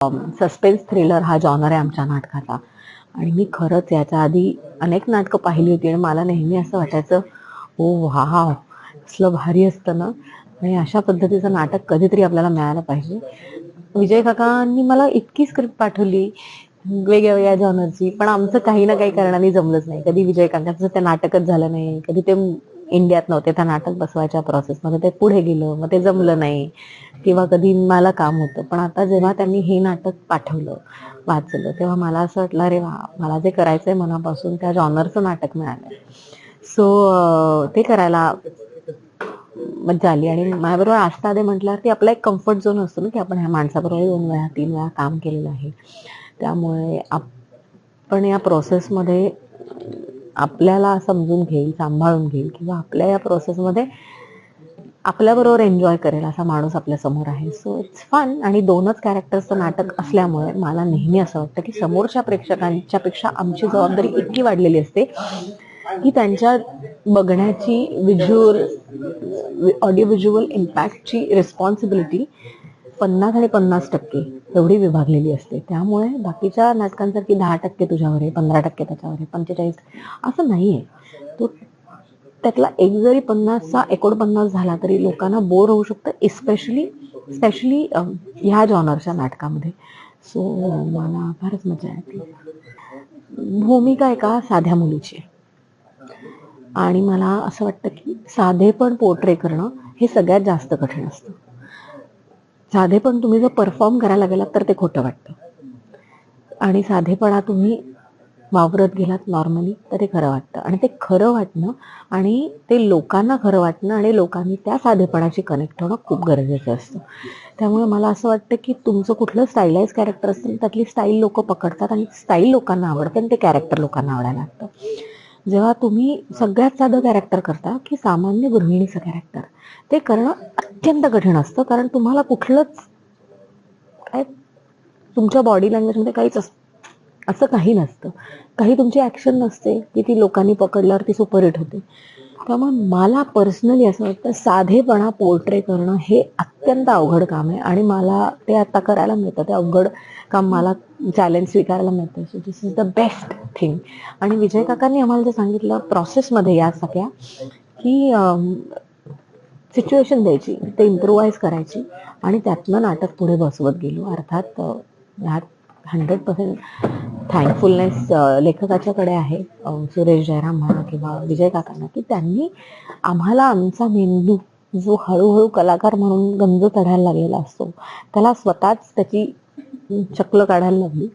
Um, suspense thriller हा genre आहे आमच्या नाटकाचा. आणि मी खरंच याच्या आधी अनेक नाटकं पाहिली होती आणि मला नेहमी असं वाटायचं ओ वा असलं भारी असतं ना? आणि अशा पद्धतीचं नाटक कधीतरी आपल्याला मिळायला पाहिजे. विजय काकांनी मला इतकी स्क्रिप्ट पाठवली वेगळ्या वेगळ्या जॉनरची पण आमचं काही ना काही कारणाने जमलंच नाही. कधी विजय काकांचं ते नाटकच झालं नाही कधी ते इंडियात नव्हते. त्या नाटक बसवायच्या प्रोसेसमध्ये ते पुढे गेलं. मग ते जमलं नाही. किंवा कधी मला काम होतं. पण आता जेव्हा त्यांनी हे नाटक पाठवलं वाचलं तेव्हा मला असं वाटलं अरे वा मला जे करायचंय मनापासून त्या जॉनरचं नाटक मिळालं सो ते करायला मज्जा आली. आणि माझ्याबरोबर आस्था दे म्हटल्यावर ती आपला एक कम्फर्ट झोन असतो ना की आपण ह्या माणसाबरोबर दोन वेळा तीन वेळा काम केलेलं आहे. त्यामुळे आपण या प्रोसेसमध्ये आपल्याला समजून घेईल सांभाळून घेईल किंवा आपल्या या प्रोसेसमध्ये आपल्याबरोबर एन्जॉय करेल असा माणूस आपल्यासमोर आहे. सो इट्स फन आणि दोनच कॅरेक्टर्सचं नाटक असल्यामुळे मला नेहमी असं वाटतं की समोरच्या प्रेक्षकांच्या पेक्षा आमची जबाबदारी इतकी वाढलेली असते की त्यांच्या बघण्याची व्हिज्युअल ऑडिओ व्हिज्युअल इम्पॅक्टची रिस्पॉन्सिबिलिटी पन्नास आणि पन्नास टक्के एवढी विभागलेली असते. त्यामुळे बाकीच्या नाटकांसारखी दहा टक्के तुझ्यावर आहे पंधरा टक्के त्याच्यावर आहे पंचेचाळीस असं नाही आहे तो त्यातला एक जरी पन्नासचा एकोणपन्नास झाला तरी लोकांना बोर होऊ शकतं इस्पेशली स्पेशली ह्या जॉनरच्या नाटकामध्ये. सो मला फारच मजा येते. भूमिका एका साध्या मुलीची आहे. आणि मला असं वाटतं की साधेपण पोर्ट्रे करणं हे सगळ्यात जास्त कठीण असतं. साधेपण तुम्ही जर परफॉर्म करायला गेलात तर ते खोटं वाटतं. आणि साधेपणा तुम्ही वावरत गेलात नॉर्मली तर ते खरं वाटतं. आणि ते खरं वाटणं आणि ते लोकांना खरं वाटणं आणि लोकांनी त्या साधेपणाशी कनेक्ट होणं खूप गरजेचं असतं. त्यामुळे मला असं वाटतं की तुमचं कुठलं स्टाईलाईज कॅरेक्टर असतं त्यातली स्टाईल लोक पकडतात आणि स्टाईल लोकांना आवडते आणि ते कॅरेक्टर लोकांना आवडायला लागतं. जेव्हा तुम्ही सगळ्यात साधं कॅरेक्टर करता की सामान्य गृहिणीचं कॅरेक्टर ते करणं अत्यंत कठीण असतं. कारण तुम्हाला कुठलंच काय तुमच्या बॉडी लँग्वेजमध्ये काहीच असतं असं काही नसतं. काही तुमची ॲक्शन नसते की ती लोकांनी पकडल्यावर ती सुपरहिट होते. त्यामुळे मला पर्सनली असं वाटतं साधेपणा पोर्ट्रे करणं हे अत्यंत अवघड काम आहे. आणि मला ते आता करायला मिळतं. ते अवघड काम मला चॅलेंज स्वीकारायला मिळतं. So this is the best thing आणि विजय काकांनी आम्हाला जे सांगितलं प्रोसेसमध्ये या सगळ्या की सिच्युएशन द्यायची ते इम्प्रोवाइज करायची. आणि त्यातनं नाटक पुढे बसवत गेलो. अर्थात ह्यात हंड्रेड पर्सेंट थँकफुलनेस लेखकाच्याकडे आहे. सुरेश जयराम म्हणा किंवा विजय काकांना की त्यांनी आम्हाला आमचा मेंदू जो हळूहळू कलाकार म्हणून गंज चढायला लागलेला असतो त्याला स्वतःच त्याची चकलं काढायला लागली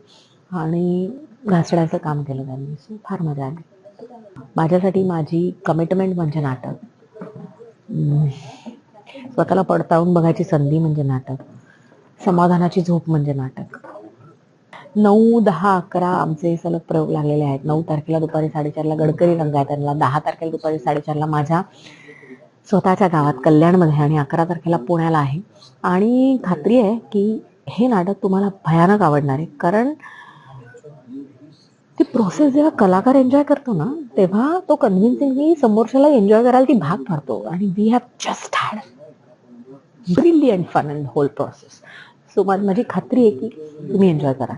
आणि घासण्याचं काम केलं त्यांनी. सो फार मजा आली. माझ्यासाठी माझी कमिटमेंट म्हणजे नाटक. हम्म. स्वतःला पडताळून बघायची संधी म्हणजे नाटक. समाधानाची झोप म्हणजे नाटक. नऊ दहा अकरा आमचे सलग प्रयोग लागलेले आहेत. नऊ तारखेला दुपारी साडेचारला गडकरी रंगायतनला दहा तारखेला दुपारी साडेचारला माझ्या स्वतःच्या गावात कल्याणमध्ये आणि अकरा तारखेला पुण्याला आहे. आणि खात्री आहे की हे नाटक तुम्हाला भयानक आवडणार आहे. कारण ती प्रोसेस जेव्हा कलाकार एन्जॉय करतो ना तेव्हा तो कन्व्हिन्सिंगली समोरच्याला एन्जॉय करायला ती भाग पाडतो. आणि we have just had brilliant fun in whole process so माझी खात्री आहे की तुम्ही एन्जॉय करा.